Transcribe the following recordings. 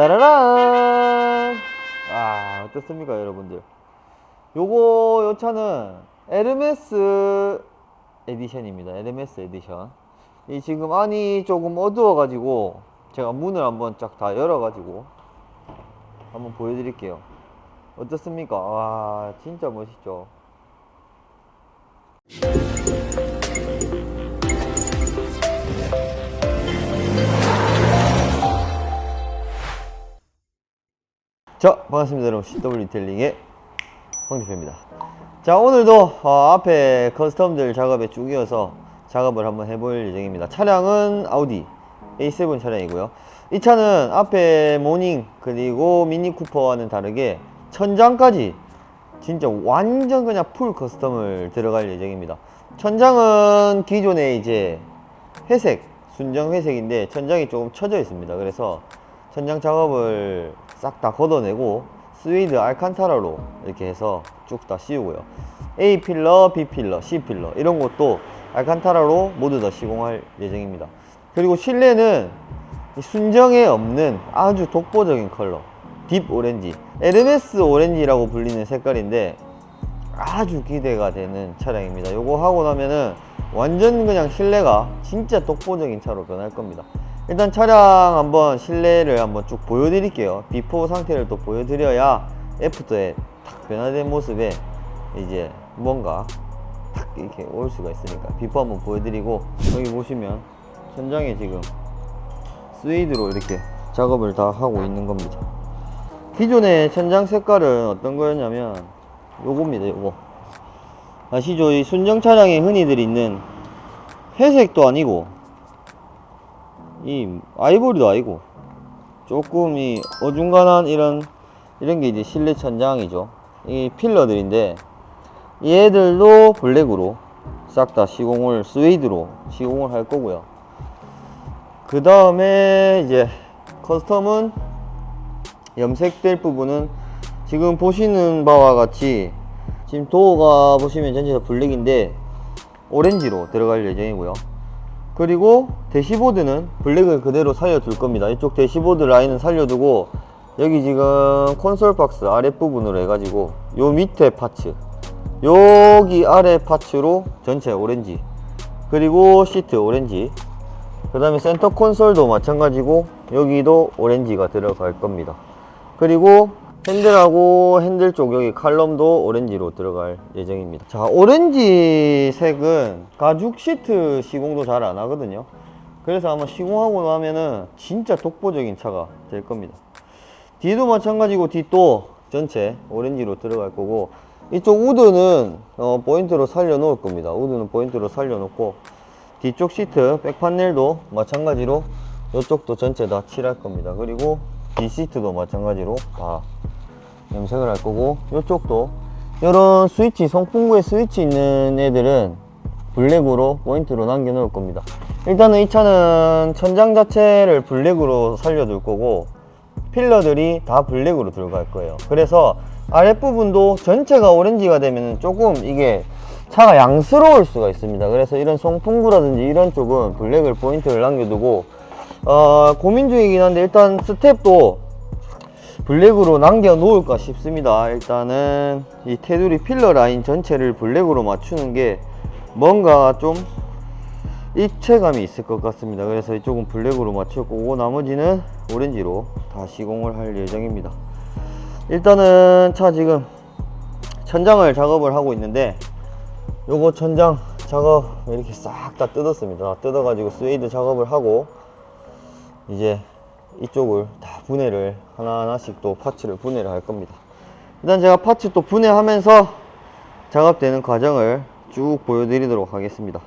따라란! 아, 어떻습니까, 여러분들? 요거, 요 차는 에르메스 에디션입니다. 에르메스 에디션. 이 지금 안이 조금 어두워가지고, 제가 문을 한번 쫙 다 열어가지고, 한번 보여드릴게요. 어떻습니까? 와, 진짜 멋있죠? 자, 반갑습니다, 여러분. CW 리텔링의 황 대표입니다. 자, 오늘도 어, 앞에 커스텀들 작업에 쭉 이어서 작업을 한번 해볼 예정입니다. 차량은 아우디 A7 차량이고요. 이 차는 앞에 모닝 그리고 미니 쿠퍼와는 다르게 천장까지 진짜 완전 그냥 풀 커스텀을 들어갈 예정입니다. 천장은 기존에 이제 회색, 순정 회색인데 천장이 조금 처져 있습니다. 그래서 천장 작업을 싹 다 걷어내고 스웨이드 알칸타라로 이렇게 해서 쭉 다 씌우고요. A 필러, B 필러, C 필러 이런 것도 알칸타라로 모두 다 시공할 예정입니다. 그리고 실내는 이 순정에 없는 아주 독보적인 컬러 딥 오렌지 에르메스 오렌지라고 불리는 색깔인데 아주 기대가 되는 차량입니다. 요거 하고 나면은 완전 그냥 실내가 진짜 독보적인 차로 변할 겁니다. 일단 차량 한번 실내를 한번 쭉 보여드릴게요. 비포 상태를 또 보여드려야 애프터에 탁 변화된 모습에 이제 뭔가 탁 이렇게 올 수가 있으니까 비포 한번 보여드리고 여기 보시면 천장에 지금 스웨이드로 이렇게 작업을 다 하고 있는 겁니다. 기존의 천장 색깔은 어떤 거였냐면 요겁니다 요거 아시죠 이 순정 차량에 흔히들 있는 회색도 아니고 이 아이보리도 아니고 조금 이 어중간한 이런 이런 게 이제 실내 천장이죠. 이 필러들인데 얘들도 블랙으로 싹 다 시공을 스웨이드로 시공을 할 거고요. 그 다음에 이제 커스텀은 염색될 부분은 지금 보시는 바와 같이 지금 도어가 보시면 전체 다 블랙인데 오렌지로 들어갈 예정이고요 그리고 대시보드는 블랙을 그대로 살려둘 겁니다. 이쪽 대시보드 라인은 살려두고 여기 지금 콘솔 박스 아랫부분으로 해가지고 요 밑에 파츠 여기 아래 파츠로 전체 오렌지 그리고 시트 오렌지 그 다음에 센터 콘솔도 마찬가지고 여기도 오렌지가 들어갈 겁니다. 그리고 핸들하고 핸들 쪽 여기 칼럼도 오렌지로 들어갈 예정입니다. 자 오렌지 색은 가죽 시트 시공도 잘 안 하거든요. 그래서 아마 시공하고 나면은 진짜 독보적인 차가 될 겁니다. 뒤도 마찬가지고 뒤도 전체 오렌지로 들어갈 거고 이쪽 우드는 어, 포인트로 살려 놓을 겁니다. 우드는 포인트로 살려 놓고 뒤쪽 시트 백판넬도 마찬가지로 이쪽도 전체 다 칠할 겁니다. 그리고 뒷 시트도 마찬가지로 다 염색을 할 거고 이쪽도. 이런 스위치 송풍구에 스위치 있는 애들은 블랙으로 포인트로 남겨 놓을 겁니다. 일단은 이 차는 천장 자체를 블랙으로 살려둘 거고 필러들이 다 블랙으로 들어갈 거예요. 그래서 아랫부분도 전체가 오렌지가 되면 조금 이게 차가 양스러울 수가 있습니다. 그래서 이런 송풍구라든지 이런 쪽은 블랙을 포인트를 남겨두고 어, 고민 중이긴 한데 일단 스텝도 블랙으로 남겨 놓을까 싶습니다. 일단은 이 테두리 필러 라인 전체를 블랙으로 맞추는 게 뭔가 좀 입체감이 있을 것 같습니다. 그래서 이쪽은 블랙으로 맞출 거고 나머지는 오렌지로 다 시공을 할 예정입니다. 일단은 차 지금 천장을 작업을 하고 있는데 요거 천장 작업 이렇게 싹 다 뜯었습니다. 뜯어 가지고 스웨이드 작업을 하고 이제 이쪽을 다 분해를 하나하나씩 또 파츠를 분해를 할 겁니다. 일단 제가 파츠 또 분해하면서 작업되는 과정을 쭉 보여드리도록 하겠습니다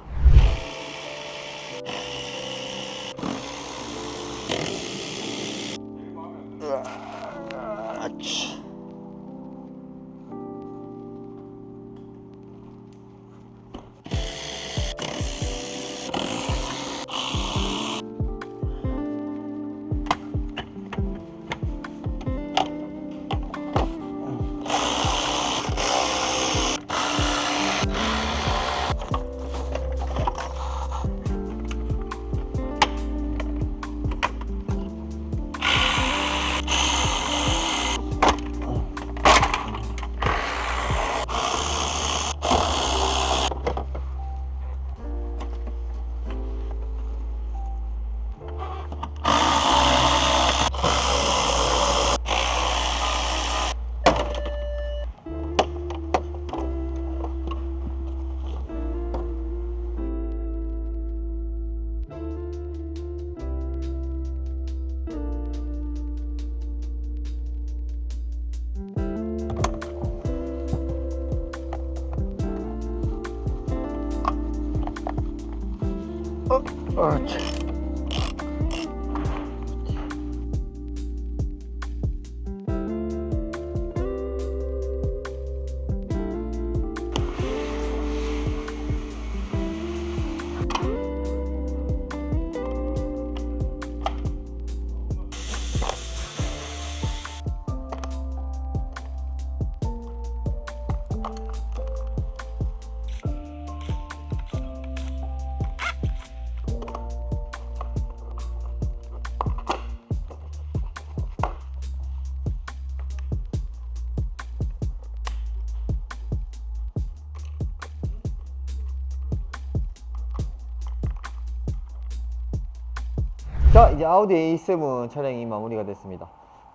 자 이제 아우디 A7 차량이 마무리가 됐습니다.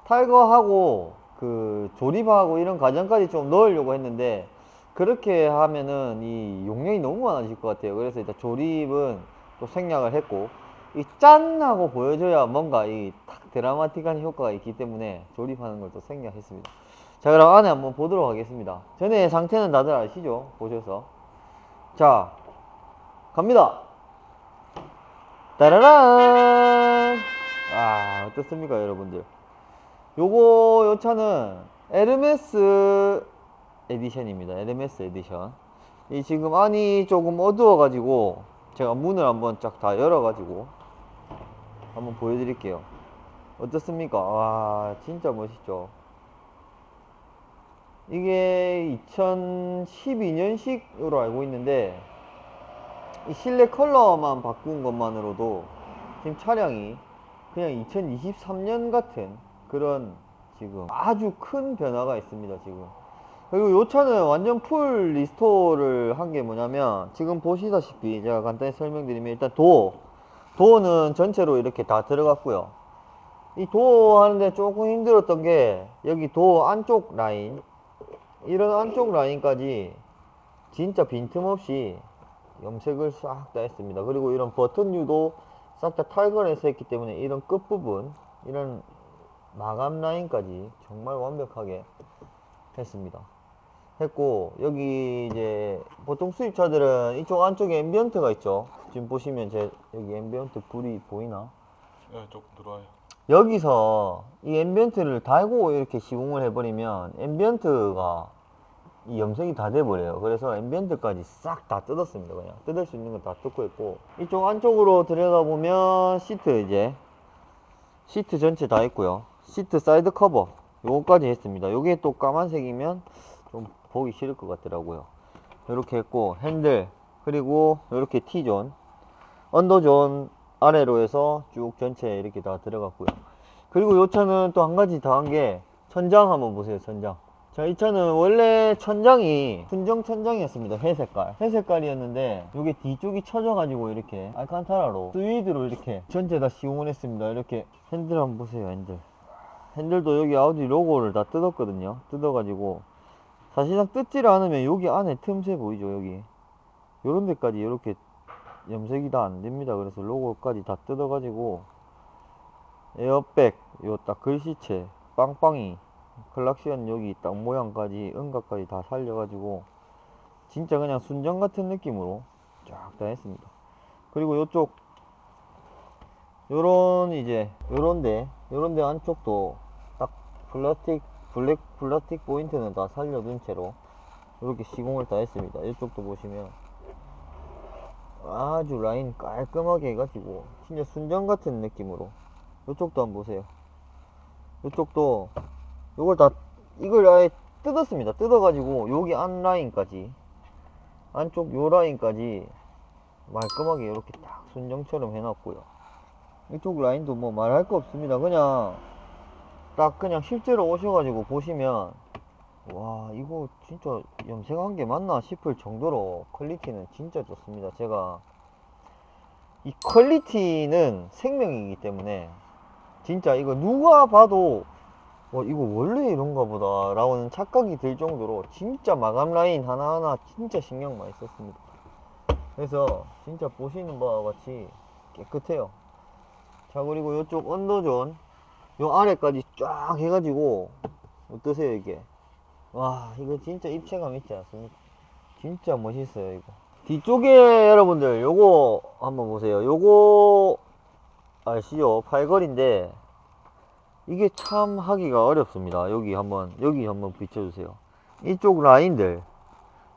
탈거하고 그 조립하고 이런 과정까지 좀 넣으려고 했는데 그렇게 하면은 이 용량이 너무 많아질 것 같아요. 그래서 일단 조립은 또 생략을 했고 이 짠 하고 보여줘야 뭔가 이 탁 드라마틱한 효과가 있기 때문에 조립하는 걸 또 생략했습니다. 자 그럼 안에 한번 보도록 하겠습니다. 전에 상태는 다들 아시죠? 보셔서. 자 갑니다. 따라란! 아, 어떻습니까, 여러분들? 요거, 요 차는 에르메스 에디션입니다. 에르메스 에디션. 이 지금 안이 조금 어두워 가지고, 제가 문을 한번 쫙 다 열어 가지고, 한번 보여드릴게요. 어떻습니까? 와, 진짜 멋있죠? 이게 2012년식으로 알고 있는데, 이 실내 컬러만 바꾼 것만으로도 지금 차량이 그냥 2023년 같은 그런 지금 아주 큰 변화가 있습니다 지금. 그리고 이 차는 완전 풀 리스토어를 한 게 뭐냐면 지금 보시다시피 제가 간단히 설명드리면 일단 도어. 도어는 전체로 이렇게 다 들어갔고요. 이 도어 하는데 조금 힘들었던 게 여기 도어 안쪽 라인 이런 안쪽 라인까지 진짜 빈틈없이 염색을 싹 다 했습니다. 그리고 이런 버튼류도 싹 다 탈거해서 했기 때문에 이런 끝부분, 이런 마감 라인까지 정말 완벽하게 했습니다. 했고, 여기 이제 보통 수입차들은 이쪽 안쪽에 앰비언트가 있죠. 지금 보시면 제 여기 앰비언트 불이 보이나? 예, 조금 들어와요. 여기서 이 앰비언트를 달고 이렇게 시공을 해버리면 앰비언트가 이 염색이 다 돼버려요. 그래서 앰비언트까지 싹 다 뜯었습니다. 그냥 뜯을 수 있는 거다 뜯고 있고 이쪽 안쪽으로 들여다보면 시트 이제 시트 전체 다 있고요. 시트 사이드 커버 요거까지 했습니다. 요게 또 까만색이면 좀 보기 싫을 것 같더라고요. 이렇게 했고 핸들 그리고 이렇게 T존 언더존 아래로 해서 쭉 전체 이렇게 다 들어갔고요. 그리고 요 차는 또 한 가지 더 한 게 천장 한번 보세요. 천장. 자, 이 차는 원래 천장이 순정 천장이었습니다. 회색깔. 회색깔이었는데 이게 뒤쪽이 쳐져가지고 이렇게 알칸타라로 스위드로 이렇게 전체 다 시공을 했습니다. 이렇게 핸들 한번 보세요. 핸들. 핸들도 여기 아우디 로고를 다 뜯었거든요. 뜯어가지고 사실상 뜯지를 않으면 여기 안에 틈새 보이죠? 여기. 요런 데까지 이렇게 염색이 다 안 됩니다. 그래서 로고까지 다 뜯어가지고 에어백, 요 딱 글씨체, 빵빵이, 클락시언 여기 딱 모양까지, 은각까지 다 살려가지고 진짜 그냥 순정 같은 느낌으로 쫙 다 했습니다. 그리고 요쪽 요런 이제 요런데 요런데 안쪽도 딱 플라스틱 블랙 플라스틱 포인트는 다 살려둔 채로 이렇게 시공을 다 했습니다. 이쪽도 보시면 아주 라인 깔끔하게 해가지고 진짜 순정 같은 느낌으로 이쪽도 한번 보세요 이쪽도 요걸 다 이걸 아예 뜯었습니다. 뜯어가지고 여기 안 라인까지 안쪽 요 라인까지 말끔하게 이렇게 딱 순정처럼 해놨고요. 이쪽 라인도 뭐 말할 거 없습니다. 그냥 딱 그냥 실제로 오셔가지고 보시면 와 이거 진짜 염색한 게 맞나 싶을 정도로 퀄리티는 진짜 좋습니다. 제가 이 퀄리티는 생명이기 때문에 진짜 이거 누가 봐도 와 이거 원래 이런가 보다 라고는 착각이 들 정도로 진짜 마감 라인 하나하나 진짜 신경 많이 썼습니다 그래서 진짜 보시는 바와 같이 깨끗해요 자 그리고 이쪽 언더존 요 아래까지 쫙 해가지고 어떠세요 이게 와 이거 진짜 입체감 있지 않습니까? 진짜 멋있어요 이거 뒤쪽에 여러분들 요거 한번 보세요. 요거 아시죠? 팔걸인데 이게 참 하기가 어렵습니다. 여기 한번 여기 한번 비춰주세요. 이쪽 라인들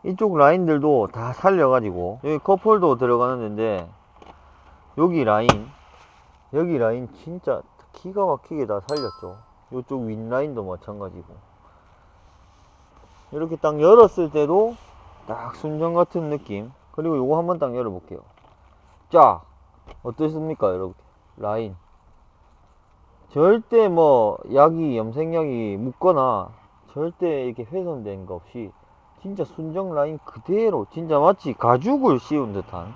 이쪽 라인들도 다 살려가지고 여기 컵홀도 들어가는 데인데 여기 라인 여기 라인 진짜 기가 막히게 다 살렸죠. 요쪽 윗 라인도 마찬가지고 이렇게 딱 열었을 때도 딱 순정 같은 느낌. 그리고 요거 한번 딱 열어볼게요. 쫙 어떻습니까, 여러분? 라인. 절대 뭐 약이 염색약이 묻거나 절대 이렇게 훼손된 거 없이 진짜 순정 라인 그대로 진짜 마치 가죽을 씌운 듯한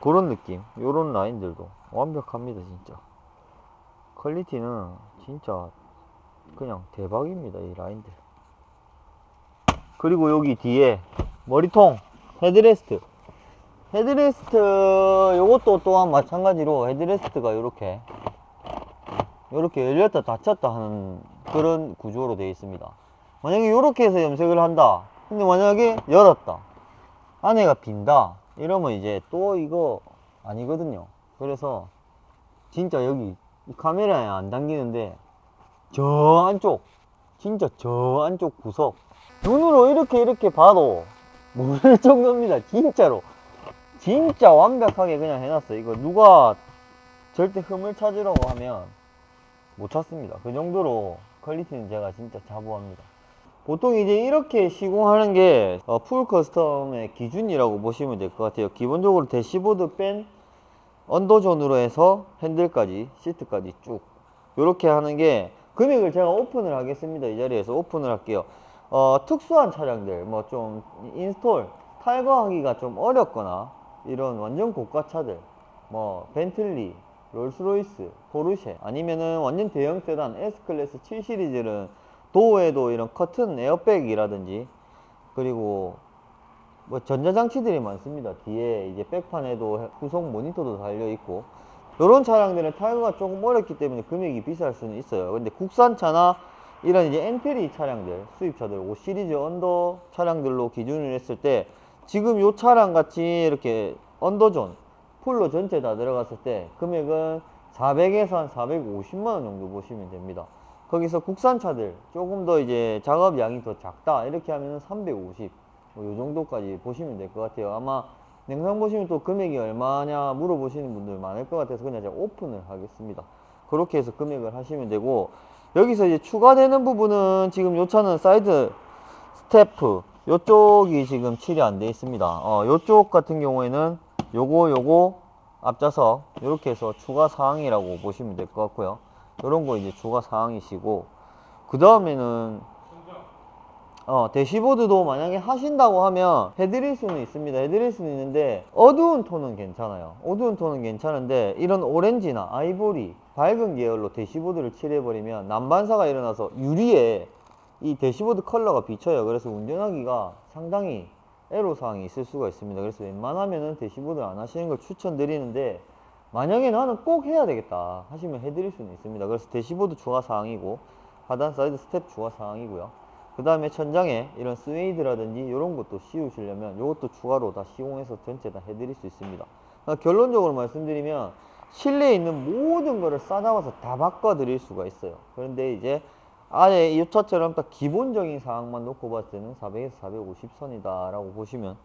그런 느낌. 요런 라인들도 완벽합니다, 진짜. 퀄리티는 진짜 그냥 대박입니다, 이 라인들. 그리고 여기 뒤에 머리통 헤드레스트 헤드레스트 요것도 또한 마찬가지로 헤드레스트가 이렇게 이렇게 열렸다 닫혔다 하는 그런 구조로 되어 있습니다. 만약에 이렇게 해서 염색을 한다. 근데 만약에 열었다. 안에가 빈다. 이러면 이제 또 이거 아니거든요. 그래서 진짜 여기 이 카메라에 안 담기는데 저 안쪽 진짜 저 안쪽 구석 눈으로 이렇게 이렇게 봐도 모를 정도입니다. 진짜로. 진짜 완벽하게 그냥 해놨어 이거 누가 절대 흠을 찾으려고 하면 못 찾습니다. 그 정도로 퀄리티는 제가 진짜 자부합니다. 보통 이제 이렇게 시공하는 게 어, 풀 커스텀의 기준이라고 보시면 될 것 같아요. 기본적으로 대시보드 뺀 언더존으로 해서 핸들까지 시트까지 쭉 이렇게 하는 게 금액을 제가 오픈을 하겠습니다. 이 자리에서 오픈을 할게요. 어, 특수한 차량들 뭐 좀 인스톨 탈거하기가 좀 어렵거나 이런 완전 고가 차들 뭐 벤틀리 롤스로이스 포르쉐 아니면은 완전 대형 세단 S클래스 7 시리즈는 도어에도 이런 커튼 에어백이라든지 그리고 뭐 전자장치들이 많습니다. 뒤에 이제 백판에도 후속 모니터도 달려 있고 이런 차량들은 타이어가 조금 어렵기 때문에 금액이 비쌀 수는 있어요. 근데 국산차나 이런 이제 엔트리 차량들, 수입차들, 5 시리즈 언더 차량들로 기준을 했을 때 지금 요 차량 같이 이렇게 언더존 풀로 전체 다 들어갔을 때 금액은 400에서 한 450만 원 정도 보시면 됩니다. 거기서 국산차들 조금 더 이제 작업 양이 더 작다 이렇게 하면 350, 뭐 요 정도까지 보시면 될 것 같아요. 아마 영상 보시면 또 금액이 얼마냐 물어보시는 분들 많을 것 같아서 그냥 제가 오픈을 하겠습니다. 그렇게 해서 금액을 하시면 되고 여기서 이제 추가되는 부분은 지금 요 차는 사이드 스태프 요쪽이 지금 칠이 안 돼 있습니다. 어, 요쪽 같은 경우에는 요거 요거 앞좌석 이렇게 해서 추가 사항이라고 보시면 될 것 같고요. 요런 거 이제 추가 사항이시고 그 다음에는 어, 대시보드도 만약에 하신다고 하면 해드릴 수는 있습니다. 해드릴 수는 있는데 어두운 톤은 괜찮아요. 어두운 톤은 괜찮은데 이런 오렌지나 아이보리 밝은 계열로 대시보드를 칠해버리면 난반사가 일어나서 유리에 이 대시보드 컬러가 비쳐요. 그래서 운전하기가 상당히 애로사항이 있을 수가 있습니다. 그래서 웬만하면은 대시보드를 안 하시는 걸 추천드리는데 만약에 나는 꼭 해야 되겠다 하시면 해드릴 수는 있습니다. 그래서 대시보드 추가 사항이고 하단 사이드 스텝 추가 사항이고요. 그 다음에 천장에 이런 스웨이드라든지 이런 것도 씌우시려면 이것도 추가로 다 시공해서 전체 다 해드릴 수 있습니다. 그러니까 결론적으로 말씀드리면 실내에 있는 모든 거를 싸잡아서 다 바꿔드릴 수가 있어요. 그런데 이제 아예 이 차처럼 딱 기본적인 사항만 놓고 봤을 때는 400에서 450선이다 라고 보시면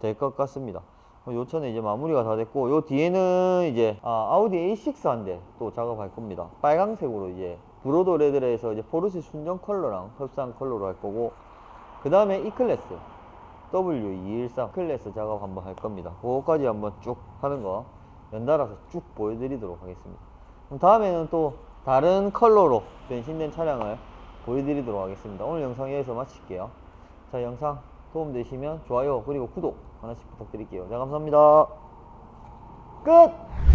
될 것 같습니다. 요 차는 이제 마무리가 다 됐고 요 뒤에는 이제 아, 우디 A6 한 대 또 작업할 겁니다. 빨강색으로 이제 브로더 레드에서 이제 포르쉐 순정 컬러랑 흡사한 컬러로 할 거고 그 다음에 E 클래스 W213 클래스 작업 한번 할 겁니다. 그거까지 한번 쭉 하는 거 연달아서 쭉 보여드리도록 하겠습니다. 그럼 다음에는 또 다른 컬러로 변신된 차량을 보여드리도록 하겠습니다. 오늘 영상 여기서 마칠게요. 자, 영상 도움되시면 좋아요 그리고 구독 하나씩 부탁드릴게요. 자, 감사합니다. 끝!